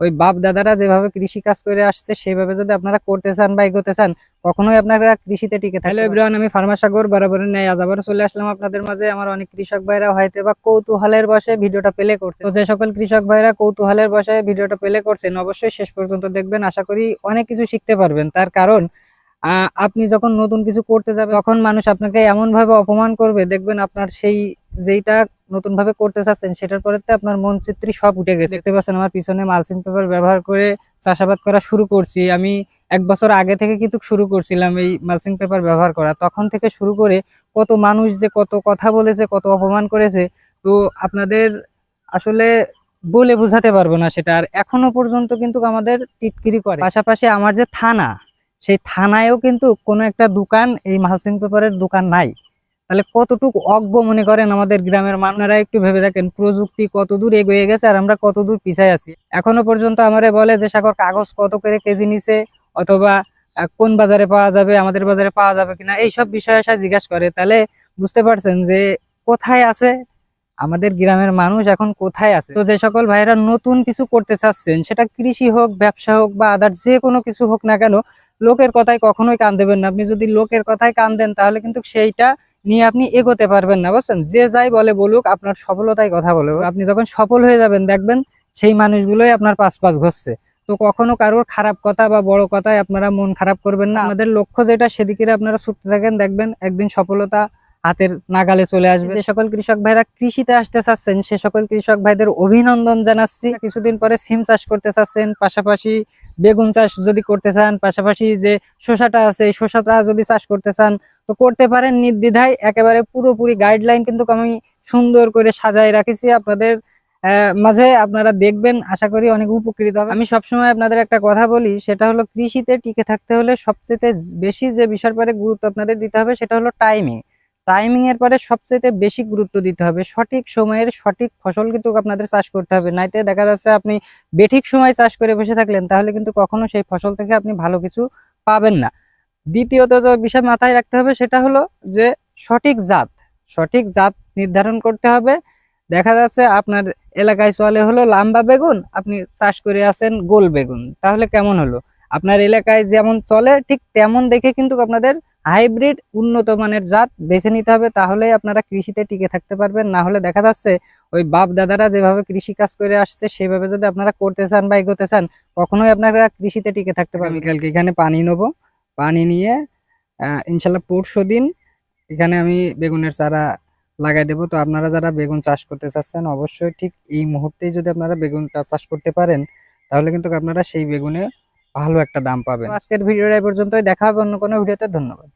ওই বাপ দাদারা যেভাবে কৃষি কাজ করে আসছে সেভাবে যদি আপনারা করতে চান বা এগোতে চান কখনোই আপনারা কৃষিতে টিকে থাকলে এভরিওয়ান আমি ফার্মা সাগর বরাবরের ন্যায়। আজ আবার চলে আসলাম আপনাদের মাঝে। আমার অনেক কৃষক ভাইরা হয়তো বা কৌতূহলের বসে ভিডিওটা প্লে করছে। তো যে সকল কৃষক ভাইরা কৌতূহলের বসে ভিডিওটা প্লে করছেন অবশ্যই শেষ পর্যন্ত দেখবেন। আশা করি অনেক কিছু শিখতে পারবেন। তার কারণ আপনি যখন নতুন কিছু করতে যাবে তখন মানুষ আপনাকে এমন ভাবে অপমান করবে। দেখবেন আপনার সেই যেইটা নতুন ভাবে করতে চাচ্ছেন সেটার পরে আপনার মন চিত্রি সব উঠে গেছে। দেখতে পাচ্ছেন আমার পিছনে মালচিং পেপার ব্যবহার করে চাষাবাদ করা শুরু করছি। আমি এক বছর আগে থেকে কিন্তু শুরু করছিলাম এই মালচিং পেপার ব্যবহার করা। তখন থেকে শুরু করে কত মানুষ যে কত কথা বলেছে কত অপমান করেছে তো আপনাদের আসলে বলে বোঝাতে পারব না সেটা। আর এখনও পর্যন্ত কিন্তু আমাদের টিটকিরি করে। পাশাপাশি আমার যে থানা সেই থানায়ও কিন্তু কোনো একটা দোকান এই মালচিং পেপারের দোকান নাই। তাহলে কতটুকু অজ্ঞ মনে করেন আমাদের গ্রামের মানুষরা একটু ভেবে দেখেন, প্রযুক্তি কত দূর এগিয়ে গেছে আর আমরা কত দূর পিছায় আছি। এখনও পর্যন্ত আমারে বলে যে, সাগর, কাগজ কত করে কেজি নিছে? অথবা কোন বাজারে পাওয়া যাবে? আমাদের বাজারে পাওয়া যাবে কিনা? এইসব বিষয়ে এসে জিজ্ঞাসা করে। তাহলে বুঝতে পারছেন যে, কোথায় আছে আমাদের গ্রামের মানুষ এখন কোথায় আছে? তো যে সকল ভাইরা নতুন কিছু করতে চাচ্ছেন, সেটা কৃষি হোক, ব্যবসা হোক বা আদার যে কোনো কিছু হোক না কেন, লোকের কথায় কখনোই কান দেবেন না। আপনি যদি লোকের কথায় কান দেন, তাহলে কিন্তু সেইটা নিয়ে আপনি এগোতে পারবেন না, বুঝছেন? যে যাই বলে বলুক, আপনার সফলতায় কথা বলে। আপনি যখন সফল হয়ে যাবেন, দেখবেন সেই মানুষগুলোই আপনার পাশ পাশ ঘষছে। তো কখনো কারোর খারাপ কথা বা বড় কথায় আপনারা মন খারাপ করবেন না। আমাদের লক্ষ্য যেটা সেদিকে আপনারা ছুটতে থাকেন, দেখবেন একদিন সফলতা হাতের নাগালে চলে আসবে। যে সকল কৃষক ভাইরা কৃষিতে আসতে চাচ্ছেন, সে সকল কৃষক ভাইদের অভিনন্দন জানাচ্ছি। কিছুদিন পরে সিম চাষ করতে চাচ্ছেন, পাশাপাশি বেগুন চাষ যদি করতে চান, পাশাপাশি যে শসাটা আছে, শসাটা যদি চাষ করতে চান তো করতে পারেন নির্দ্বিধায়, একেবারে পুরোপুরি গাইডলাইন কিন্তু আমি সুন্দর করে সাজায় রাখেছি আপনাদের মাঝে আপনারা দেখবেন, আশা করি অনেক উপকৃত হবে আমি সবসময় আপনাদের একটা কথা বলি, সেটা হলো কৃষিতে টিকে থাকতে হলে সবচেয়ে বেশি যে বিষয়ের পরে গুরুত্ব আপনাদের দিতে হবে সেটা হলো টাইমিং টাইমিং এর পরে সবচেয়ে বেশি গুরুত্ব দিতে হবে। সঠিক সময়ের সঠিক ফসল কিন্তু আপনাদের চাষ করতে হবে। নাইতে দেখা যাচ্ছে আপনি বেঠিক সময় চাষ করে বসে থাকলেন, তাহলে কিন্তু কখনো সেই ফসল থেকে আপনি ভালো কিছু পাবেন না। দ্বিতীয়ত যে বিষয় মাথায় রাখতে হবে সেটা হলো যে সঠিক জাত সঠিক জাত নির্ধারণ করতে হবে। দেখা যাচ্ছে আপনার এলাকায় চলে হলো লাম্বা বেগুন, আপনি চাষ করে আছেন গোল বেগুন, তাহলে কেমন হলো? আপনার এলাকায় যেমন চলে, ঠিক তেমন দেখে কিন্তু আপনাদের হাইব্রিড উন্নত মানের জাত বেছে নিতে হবে, তাহলেই আপনারা কৃষিতে টিকে থাকতে পারবেন। না হলে দেখা যাচ্ছে ওই বাপ দাদারা যেভাবে কৃষি কাজ করে আসছে, সেভাবে যদি আপনারা করতে চান বা এগোতে চান, কখনোই আপনারা কৃষিতে টিকে থাকতে পারবেন কালকে এখানে পানি নেব। পানি নিয়ে ইনশাল্লাহ পরশু দিন এখানে আমি বেগুনের চারা লাগাই দেবো। তো আপনারা যারা বেগুন চাষ করতে চাচ্ছেন, অবশ্যই ঠিক এই মুহূর্তেই যদি আপনারা বেগুনটা চাষ করতে পারেন, তাহলে কিন্তু আপনারা সেই বেগুনে ভালো একটা দাম পাবেন। আজকের ভিডিওটা এই পর্যন্তই। দেখা হবে অন্য কোনো ভিডিওতে। ধন্যবাদ।